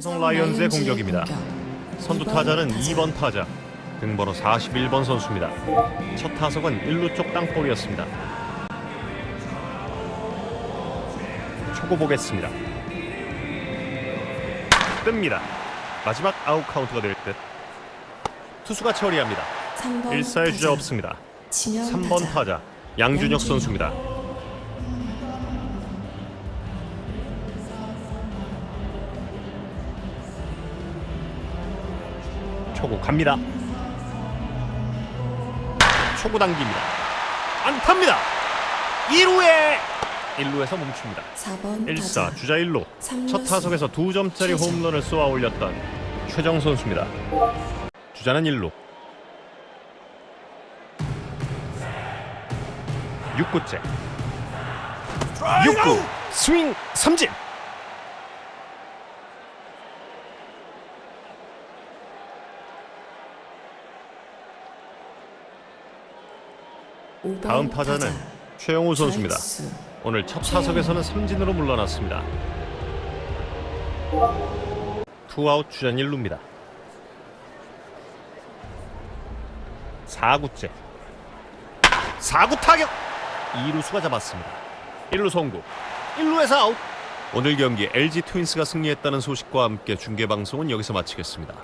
삼성 라이온즈의 공격입니다. 선두 타자는 2번 타자 등번호 41번 선수입니다. 첫 타석은 1루 쪽 땅볼이었습니다. 초고 보겠습니다. 뜹니다. 마지막 아웃 카운트가 될 듯. 투수가 처리합니다. 1사의 주자 없습니다. 3번 타자 양준혁 양준혁. 선수입니다. 초구 갑니다. 초구 당깁니다. 안타입니다. 2루에 1루에서 멈춥니다. 4번 1사 타자 주자 1루 삼루수. 첫 타석에서 두 점짜리 최정. 홈런을 쏘아 올렸던 최정 선수입니다. 주자는 1루 6구째 6구 스윙 삼진 다음 타자는 타자. 최영우 선수입니다. 오늘 첫 타석에서는 삼진으로 물러났습니다. 투아웃 주전 1루입니다. 4구째 4구 타격 2루수가 잡았습니다. 1루 송구 1루에서 아웃 오늘 경기 LG 트윈스가 승리했다는 소식과 함께 중계방송은 여기서 마치겠습니다.